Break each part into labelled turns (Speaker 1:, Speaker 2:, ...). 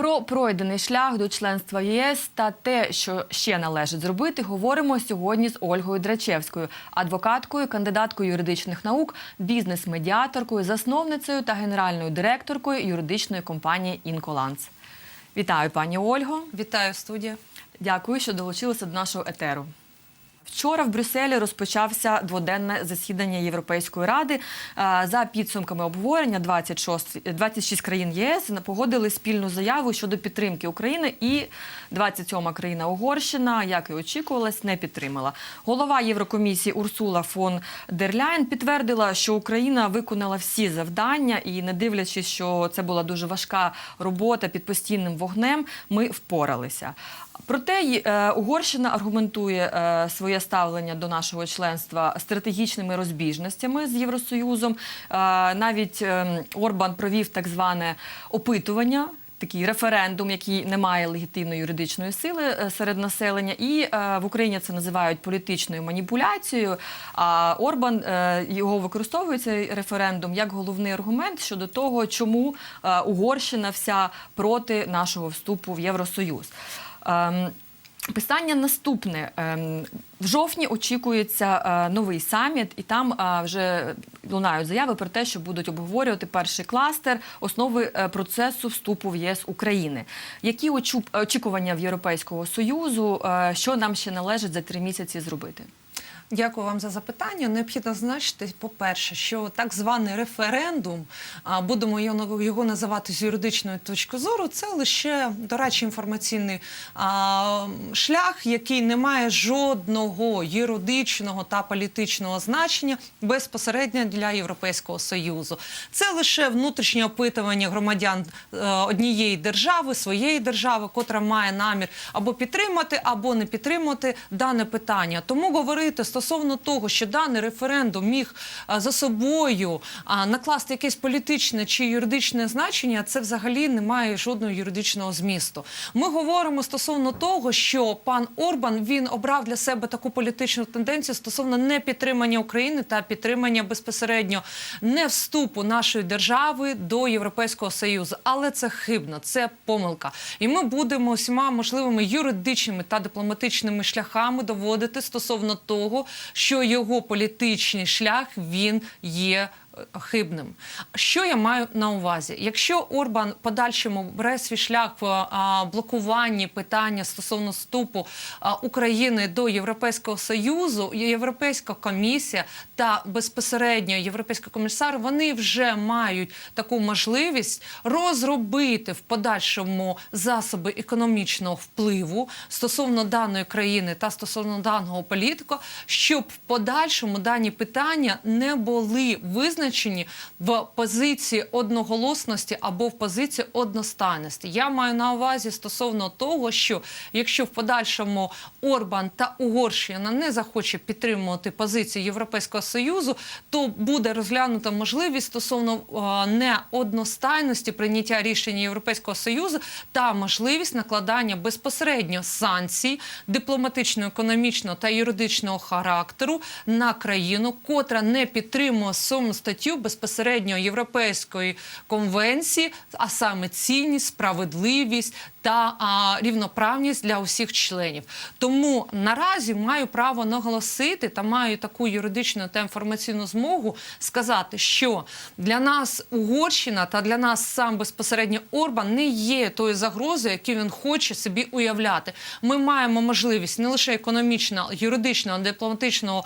Speaker 1: Про пройдений шлях до членства ЄС та те, що ще належить зробити, говоримо сьогодні з Ольгою Драчевською, адвокаткою, кандидаткою юридичних наук, бізнес-медіаторкою, засновницею та генеральною директоркою юридичної компанії Інколанс. Вітаю, пані Ольго.
Speaker 2: Вітаю студія.
Speaker 1: Дякую, що долучилися до нашого етеру. Вчора в Брюсселі розпочався дводенне засідання Європейської ради. Е, За підсумками обговорення 26, 26 країн ЄС погодили спільну заяву щодо підтримки України, і 27-ма країна Угорщина, як і очікувалось, не підтримала. Голова Єврокомісії Урсула фон дер Ляйн підтвердила, що Україна виконала всі завдання, і не дивлячись, що це була дуже важка робота під постійним вогнем, ми впоралися. Проте е, Угорщина аргументує е, своє ставлення до нашого членства стратегічними розбіжностями з Євросоюзом. Е, навіть е, Орбан провів так зване опитування. Такий референдум, який не має легітимної юридичної сили серед населення, і в Україні це називають політичною маніпуляцією. А Орбан його використовує цей референдум як головний аргумент щодо того, чому Угорщина вся проти нашого вступу в Євросоюз. Ем, Питання наступне. Ем, В жовтні очікується е, новий саміт, і там е, вже лунають заяви про те, що будуть обговорювати перший кластер основи е, процесу вступу в єс України. Які очікування в Європейського союзу, що нам ще належить за три місяці зробити?
Speaker 2: Дякую вам за запитання. Необхідно зазначити, по-перше, що так званий референдум, будемо його, називати з юридичної точки зору, це лише, до речі, інформаційний шлях, який не має жодного юридичного та політичного значення безпосередньо для Європейського союзу. Це лише внутрішнє опитування громадян е, однієї держави, своєї держави, котра має намір або підтримати, або не підтримати дане питання. Тому говорити стосовно того, що даний референдум міг за собою накласти якесь політичне чи юридичне значення, це взагалі не має жодного юридичного змісту. Ми говоримо стосовно того, що пан Орбан він обрав для себе таку політичну тенденцію стосовно непідтримання України та підтримання безпосередньо не вступу нашої держави до Європейського союзу. Але це хибно, це помилка. І ми будемо всіма можливими юридичними та дипломатичними шляхами доводити стосовно того, що його політичний шлях він є. Хибним, що я маю на увазі? Якщо Орбан подальшому бере свій шлях в блокуванні питання стосовно вступу України до Європейського союзу, Європейська комісія та безпосередньо європейський комісар, вони вже мають таку можливість розробити в подальшому засоби економічного впливу стосовно даної країни та стосовно даного політика, щоб в подальшому дані питання не були визначені в позиції одноголосності або в позиції одностайності. Я маю на увазі стосовно того, що якщо в подальшому Орбан та Угорщина не захоче підтримувати позицію Європейського союзу, то буде розглянута можливість стосовно е, неодностайності прийняття рішення Європейського союзу та можливість накладання безпосередньо санкцій дипломатичного, економічного та юридичного характеру на країну, котра не підтримує сьому статтю безпосередньо Європейської конвенції, а саме цінність, справедливість та а, рівноправність для усіх членів. Тому наразі маю право наголосити та маю таку юридичну та інформаційну змогу сказати, що для нас Угорщина та для нас сам безпосередньо Орбан не є тою загрозою, яку він хоче собі уявляти. Ми маємо можливість не лише економічно, юридично, дипломатичного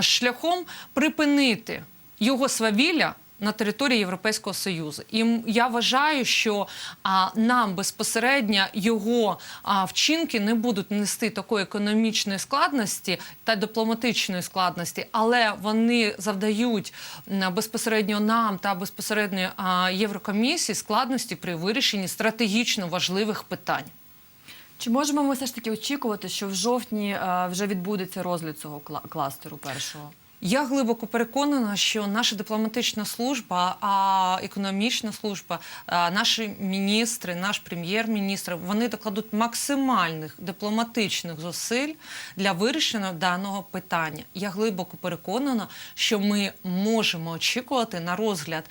Speaker 2: шляхом припинити його свавілля на території Європейського союзу, і я вважаю, що а, нам безпосередньо його а, вчинки не будуть нести такої економічної складності та дипломатичної складності, але вони завдають м, безпосередньо нам та безпосередньо а, Єврокомісії складності при вирішенні стратегічно важливих питань.
Speaker 1: Чи можемо ми все ж таки очікувати, що в жовтні е, вже відбудеться розгляд цього кла- кластеру першого?
Speaker 2: Я глибоко переконана, що наша дипломатична служба, а економічна служба, наші міністри, наш прем'єр-міністр, вони докладуть максимальних дипломатичних зусиль для вирішення даного питання. Я глибоко переконана, що ми можемо очікувати на розгляд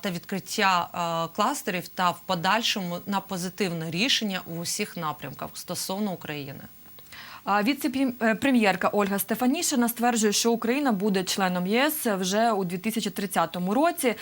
Speaker 2: та відкриття кластерів та в подальшому на позитивне рішення у усіх напрямках стосовно України.
Speaker 1: Віце-прем'єрка Ольга Стефанішина стверджує, що Україна буде членом ЄС вже у 2030 році,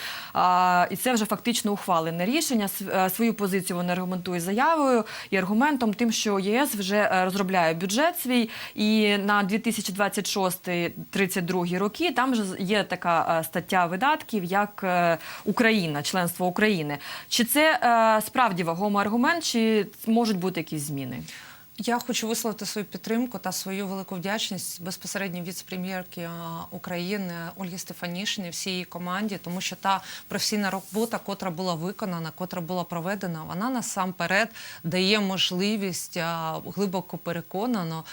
Speaker 1: і це вже фактично ухвалене рішення. Е, Свою позицію вона аргументує заявою і аргументом тим, що ЄС вже е, розробляє бюджет свій, і на 2026-32 роки там вже є така е, стаття видатків, як е, Україна, членство України. Чи це е, справді вагомий аргумент, чи можуть бути якісь зміни?
Speaker 2: Я хочу висловити свою підтримку та свою велику вдячність безпосередньо віце-прем'єрки України Ольги Стефанішині, всій її команді, тому що та професійна робота, котра була виконана, котра була проведена, вона насамперед дає можливість глибоко переконано,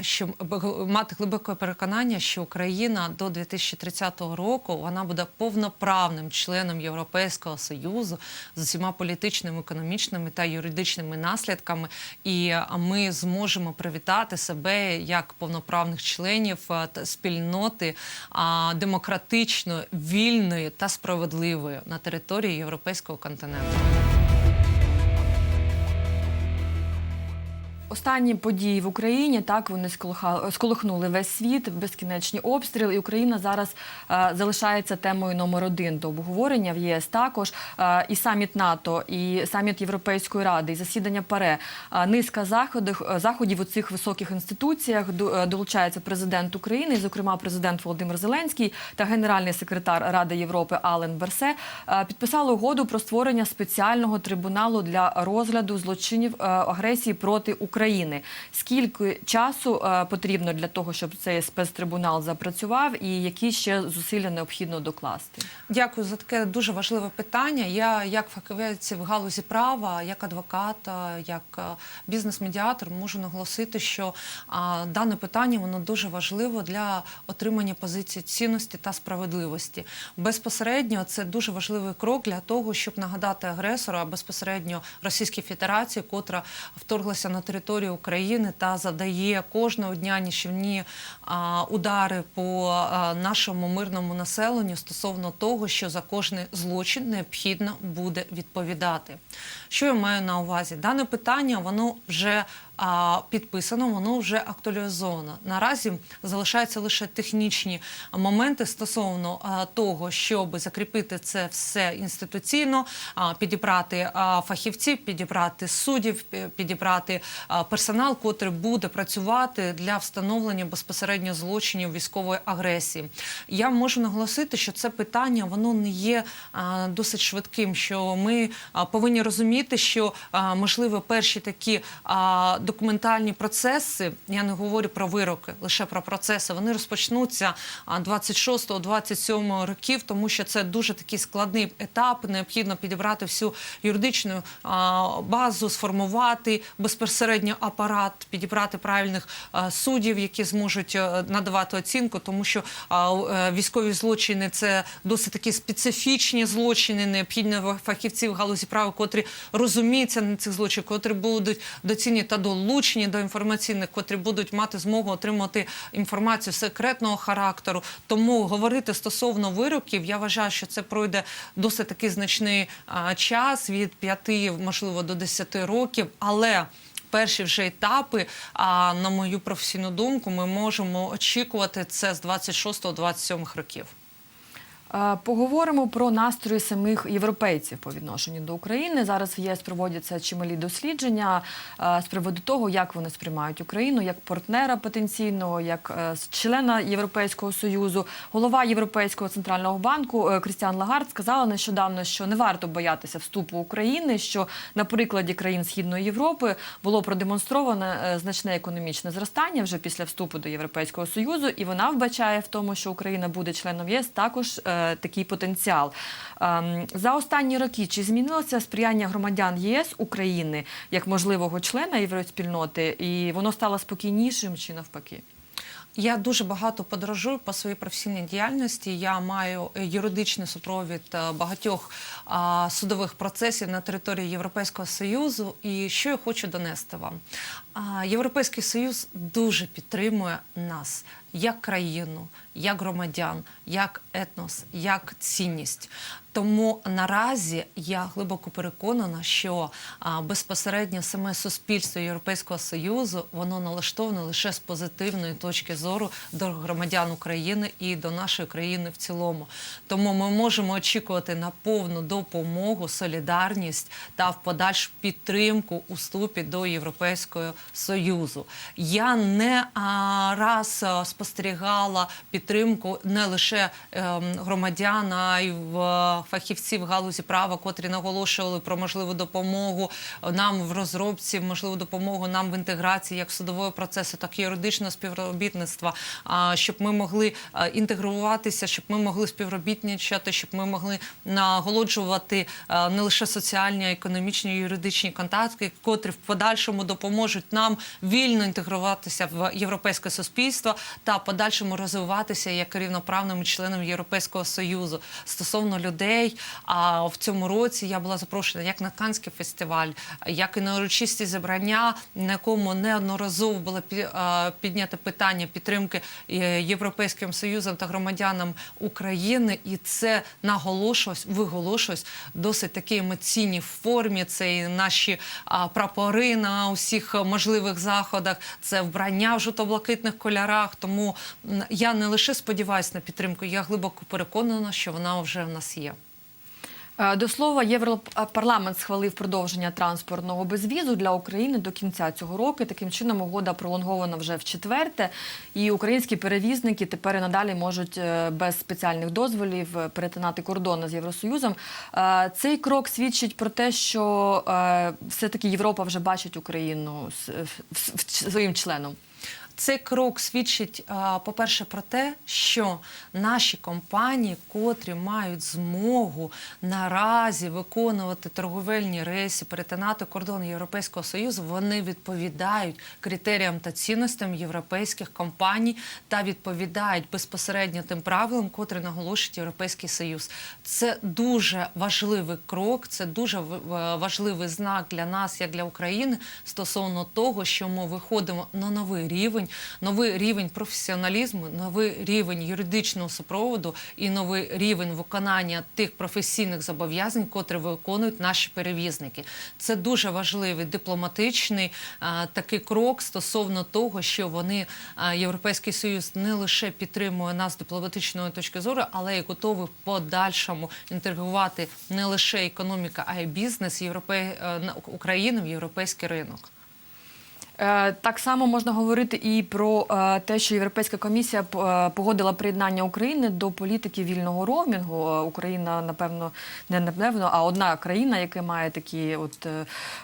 Speaker 2: що б- мати глибоке переконання, що Україна до 2030 року вона буде повноправним членом Європейського союзу з усіма політичними, економічними та юридичними наслідками, і ми зможемо привітати себе як повноправних членів е, та спільноти демократично вільної та справедливої на території європейського континенту.
Speaker 1: Останні події в Україні так вони сколихнули весь світ, безкінечні обстріли. І Україна зараз е, залишається темою номер один до обговорення в ЄС. Також е, і саміт НАТО, і саміт Європейської ради, і засідання ПАРЕ. Е, низка заходів заходів у цих високих інституціях е, долучається президент України, і, зокрема президент Володимир Зеленський та генеральний секретар Ради Європи Ален Берсе е, підписали угоду про створення спеціального трибуналу для розгляду злочинів е, агресії проти України. Скільки часу е, потрібно для того, щоб цей спецтрибунал запрацював, і які ще зусилля необхідно докласти?
Speaker 2: Дякую за таке дуже важливе питання. Я, як фахівець в галузі права, як адвокат, е, як е, бізнес-медіатор, можу наголосити, що дане питання воно дуже важливо для отримання позиції цінності та справедливості. Безпосередньо це дуже важливий крок для того, щоб нагадати агресору, а безпосередньо Російській Федерації, котра вторглася на територію України та задає кожного дня нічівні удари по нашому мирному населенню стосовно того, що за кожний злочин необхідно буде відповідати. Що я маю на увазі? Дане питання воно вже підписано, воно вже актуалізовано. Наразі залишаються лише технічні моменти стосовно того, щоб закріпити це все інституційно, підібрати фахівців, підібрати суддів, підібрати персонал, котрий буде працювати для встановлення безпосередньо злочинів військової агресії. Я можу наголосити, що це питання воно не є досить швидким. Що ми повинні розуміти, що можливо перші такі документальні процеси, я не говорю про вироки, лише про процеси. Вони розпочнуться 26-27 років, тому що це дуже такий складний етап. Необхідно підібрати всю юридичну базу, сформувати безпосередньо апарат, підібрати правильних суддів, які зможуть е, надавати оцінку, тому що е, військові злочини це досить такі специфічні злочини, необхідні фахівці в галузі права, котрі розуміються на цих злочинах, котрі будуть доцільні та долучені до інформаційних, котрі будуть мати змогу отримати інформацію секретного характеру. Тому говорити стосовно вироків, я вважаю, що це пройде досить такий значний час від 5, можливо, до 10 років, але Перші вже етапи, а на мою професійну думку, ми можемо очікувати це з 26-27 років.
Speaker 1: Поговоримо про настрої самих європейців по відношенню до України. Зараз в ЄС проводяться чималі дослідження з приводу того, як вони сприймають Україну як партнера потенційного, як е, члена Європейського союзу. Голова Європейського центрального банку е, Крістіан Лагард сказала нещодавно, що не варто боятися вступу України. Що на прикладі країн Східної Європи було продемонстровано е, значне економічне зростання вже після вступу до Європейського союзу, і вона вбачає в тому, що Україна буде членом ЄС, також такий потенціал. Ем, за останні роки чи змінилося сприяння громадян ЄС України як можливого члена євроспільноти, і воно стало спокійнішим чи навпаки?
Speaker 2: Я дуже багато подорожую по своїй професійній діяльності. Я маю е, юридичний супровід е, багатьох судових процесів на території Європейського союзу. І що я хочу донести вам? Європейський союз дуже підтримує нас як країну, як громадян, як етнос, як цінність. Тому наразі я глибоко переконана, що а, безпосередньо саме суспільство Європейського союзу воно налаштоване лише з позитивної точки зору до громадян України і до нашої країни в цілому. Тому ми можемо очікувати на повну допомогу, солідарність та в подальшу підтримку у вступі до Європейського союзу. Я не а, раз спостерігала підтримку не лише ем, громадян, а й е, фахівців галузі права, котрі наголошували про можливу допомогу нам в розробці, можливу допомогу нам в інтеграції як судового процесу, так і юридичного співробітництва, щоб ми могли е, інтегруватися, щоб ми могли співробітничати, щоб ми могли наголоджувати е, не лише соціальні, а й економічні, юридичні контакти, котрі в подальшому допоможуть нам вільно інтегруватися в європейське суспільство та подальшому розвиватися як рівноправним членом Європейського союзу стосовно людей. А в цьому році я була запрошена як на Канський фестиваль, як і на урочисті зібрання, на якому неодноразово було пі- піднято питання підтримки е, Європейським Союзом та громадянам України, і це наголошувалось, виголошувалось досить такій емоційній формі. Це і наші прапори на усіх можливих заходах, це вбрання в жовто-блакитних кольорах. Тому м, я не лише сподіваюся на підтримку, я глибоко переконана, що вона вже в нас є.
Speaker 1: Е, До слова, Європарламент схвалив продовження транспортного безвізу для України до кінця цього року. Таким чином, угода пролонгована вже в четверте, і українські перевізники тепер і надалі можуть е, без спеціальних дозволів е, перетинати кордони з Євросоюзом. Цей крок свідчить про те, що е, все-таки Європа вже бачить Україну своїм членом.
Speaker 2: Цей крок свідчить, по-перше, про те, що наші компанії, котрі мають змогу наразі виконувати торговельні рейси, перетинати кордон Європейського союзу, вони відповідають критеріям та цінностям європейських компаній та відповідають безпосередньо тим правилам, котрі наголошують Європейський Союз. Це дуже важливий крок, це дуже важливий знак для нас, як для України, стосовно того, що ми виходимо на новий рівень, новий рівень професіоналізму, новий рівень юридичного супроводу і новий рівень виконання тих професійних зобов'язань, котрі виконують наші перевізники. Це дуже важливий дипломатичний а, такий крок стосовно того, що вони а, Європейський Союз не лише підтримує нас дипломатичної точки зору, але й готовий подальшому інтегрувати не лише економіка, а й бізнес Європей... е, України в європейський ринок.
Speaker 1: Е, Так само можна говорити і про е, те, що Європейська комісія е, погодила приєднання України до політики вільного роумінгу. Україна, напевно, не напевно, а одна країна, яка має такі, от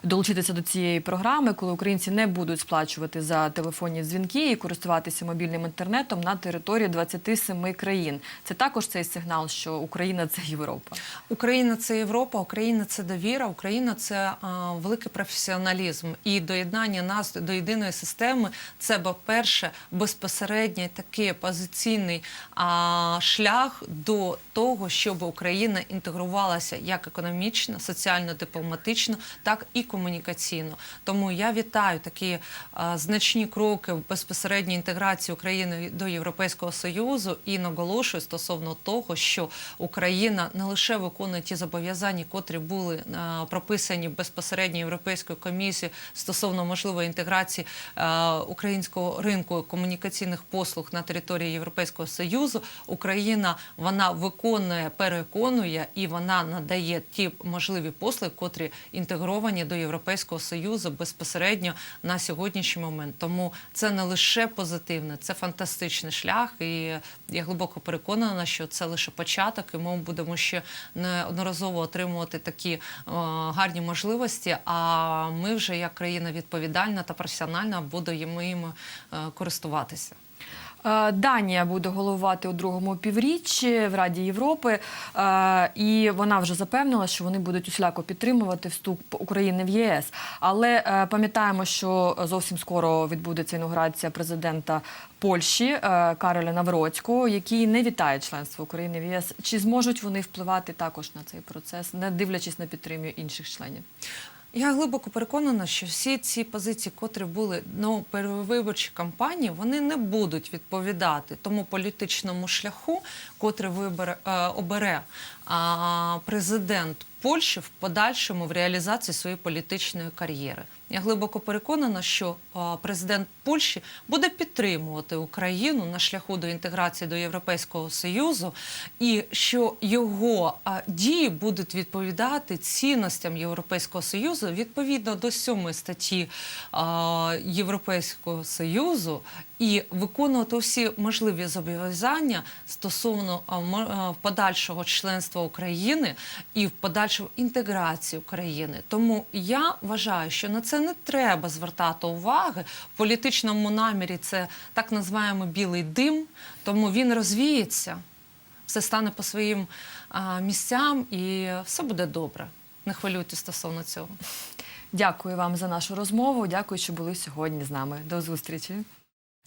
Speaker 1: долучитися до цієї програми, коли українці не будуть сплачувати за телефонні дзвінки і користуватися мобільним інтернетом на території 27 країн. Це також цей сигнал, що Україна це Європа.
Speaker 2: Україна це Європа, Україна це довіра, Україна це великий професіоналізм і доєднання нас до єдиної системи. Це, по-перше, безпосередній такий позиційний а, шлях до того, щоб Україна інтегрувалася як економічно, соціально-дипломатично, так і комунікаційно. Тому я вітаю такі а, значні кроки в безпосередній інтеграції України до Європейського союзу і наголошую стосовно того, що Україна не лише виконує ті зобов'язання, котрі були е, прописані безпосередньо Європейською комісією стосовно можливої інтеграції е, українського ринку комунікаційних послуг на території Європейського союзу. Україна вона виконує, переконує і вона надає ті можливі послуги, котрі інтегровані до Європейського союзу безпосередньо на сьогоднішній момент. Тому це не лише позитивне, це фантастичний шлях. І я глибоко переконана, що це лише початок, і ми будемо ще неодноразово отримувати такі е, гарні можливості. А ми вже як країна відповідальна та професіональна будемо їм е, користуватися.
Speaker 1: Е, Данія буде головувати у другому півріччі в Раді Європи, е, і вона вже запевнила, що вони будуть усіляко підтримувати вступ України в ЄС. Але пам'ятаємо, що зовсім скоро відбудеться інаугурація президента Польщі Кароля Навроцького, який не вітає членство України в ЄС. Чи зможуть вони впливати також на цей процес, не дивлячись на підтримку інших членів?
Speaker 2: Я глибоко переконана, що всі ці позиції, котрі були на перевиборчій кампанії, вони не будуть відповідати тому політичному шляху, котрий вибере е, обере президент Польщі в подальшому в реалізації своєї політичної кар'єри. Я глибоко переконана, що президент Польщі буде підтримувати Україну на шляху до інтеграції до Європейського Союзу, і що його дії будуть відповідати цінностям Європейського Союзу відповідно до сьомої статті Європейського Союзу і виконувати всі можливі зобов'язання стосовно подальшого членства України і в подальшому інтеграції України. Тому я вважаю, що на це не треба звертати уваги. В політичному намірі це так називаємо білий дим, тому він розвіється, все стане по своїм а, місцям і все буде добре. Не хвилюйтесь стосовно цього.
Speaker 1: Дякую вам за нашу розмову. Дякую, що були сьогодні з нами. До зустрічі.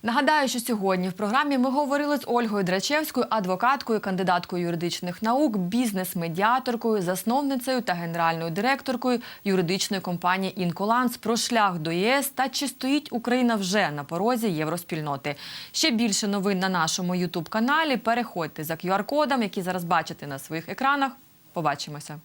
Speaker 1: Нагадаю, що сьогодні в програмі ми говорили з Ольгою Драчевською, адвокаткою, кандидаткою юридичних наук, бізнес-медіаторкою, засновницею та генеральною директоркою юридичної компанії Інколанс про шлях до ЄС та чи стоїть Україна вже на порозі євроспільноти. Ще більше новин на нашому Ютуб каналі. Переходьте за QR-кодом, який зараз бачите на своїх екранах. Побачимося.